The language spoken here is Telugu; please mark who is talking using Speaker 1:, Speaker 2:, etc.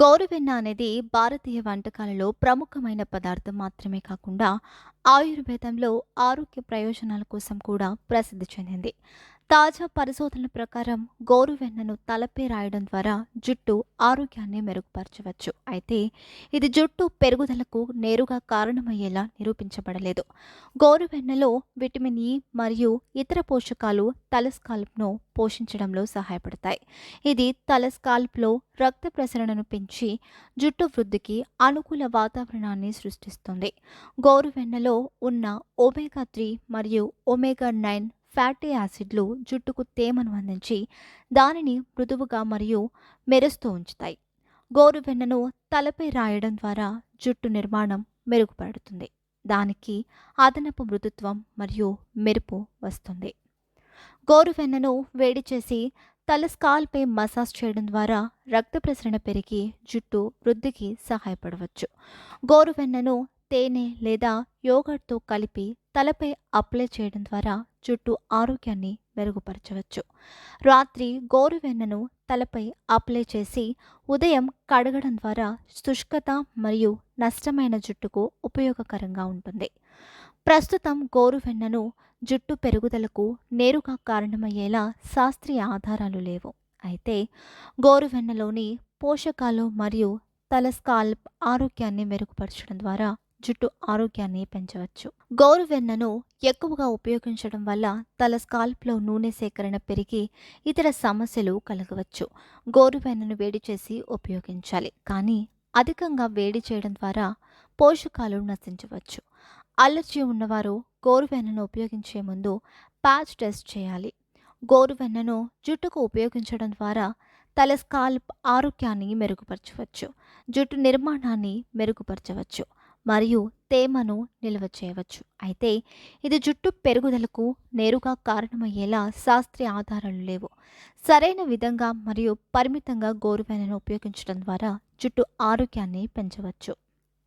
Speaker 1: గోరువెన్న అనేది భారతీయ వంటకాలలో ప్రముఖమైన పదార్థం మాత్రమే కాకుండా ఆయుర్వేదంలో ఆరోగ్య ప్రయోజనాల కోసం కూడా ప్రసిద్ధి చెందింది. తాజా పరిశోధనల ప్రకారం గోరువెన్నను తలపై రాయడం ద్వారా జుట్టు ఆరోగ్యాన్ని మెరుగుపరచవచ్చు. అయితే ఇది జుట్టు పెరుగుదలకు నేరుగా కారణమయ్యేలా నిరూపించబడలేదు. గోరువెన్నలో విటమిన్ ఇ మరియు ఇతర పోషకాలు తలస్కాల్ప్ను పోషించడంలో సహాయపడతాయి. ఇది తలస్కాల్ప్లో రక్త ప్రసరణను పెంచి జుట్టు వృద్ధికి అనుకూల వాతావరణాన్ని సృష్టిస్తుంది. గోరువెన్నలో ఉన్న ఒమేగా త్రీ మరియు ఒమేగా నైన్ ఫ్యాటీ యాసిడ్లు జుట్టుకు తేమను అందించి దానిని మృదువుగా మరియు మెరుస్తూ ఉంచుతాయి. గోరువెన్నను తలపై రాయడం ద్వారా జుట్టు నిర్మాణం మెరుగుపడుతుంది. దానికి అదనపు మృదుత్వం మరియు మెరుపు వస్తుంది. గోరువెన్నను వేడి చేసి తల స్కాల్పై మసాజ్ చేయడం ద్వారా రక్త ప్రసరణ పెరిగి జుట్టు వృద్ధికి సహాయపడవచ్చు. గోరువెన్నను తేనె లేదా యోగర్ట్తో కలిపి తలపై అప్లై చేయడం ద్వారా జుట్టు ఆరోగ్యాన్ని మెరుగుపరచవచ్చు. రాత్రి గోరువెన్నను తలపై అప్లై చేసి ఉదయం కడగడం ద్వారా శుష్కత మరియు నష్టమైన జుట్టుకు ఉపయోగకరంగా ఉంటుంది. ప్రస్తుతం గోరువెన్నను జుట్టు పెరుగుదలకు నేరుగా కారణమయ్యేలా శాస్త్రీయ ఆధారాలు లేవు. అయితే గోరువెన్నలోని పోషకాలు మరియు తల స్కాల్ప్ ఆరోగ్యాన్ని మెరుగుపరచడం ద్వారా జుట్టు ఆరోగ్యాన్ని పెంచవచ్చు. గోరువెన్నను ఎక్కువగా ఉపయోగించడం వల్ల తల స్కాల్ప్లో నూనె సేకరణ పెరిగి ఇతర సమస్యలు కలగవచ్చు. గోరువెన్నను వేడి చేసి ఉపయోగించాలి. కానీ అధికంగా వేడి చేయడం ద్వారా పోషకాలు నశించవచ్చు. అలర్జీ ఉన్నవారు గోరువెన్నను ఉపయోగించే ముందు ప్యాచ్ టెస్ట్ చేయాలి. గోరువెన్నను జుట్టుకు ఉపయోగించడం ద్వారా తల స్కాల్ప్ ఆరోగ్యాన్ని మెరుగుపరచవచ్చు. జుట్టు నిర్మాణాన్ని మెరుగుపరచవచ్చు. మరియు తేమను నిల్వ చేయవచ్చు. అయితే ఇది జుట్టు పెరుగుదలకు నేరుగా కారణమయ్యేలా శాస్త్రీయ ఆధారాలు లేవు. సరైన విధంగా మరియు పరిమితంగా గోరువెనను ఉపయోగించడం ద్వారా జుట్టు ఆరోగ్యాన్ని పెంచవచ్చు.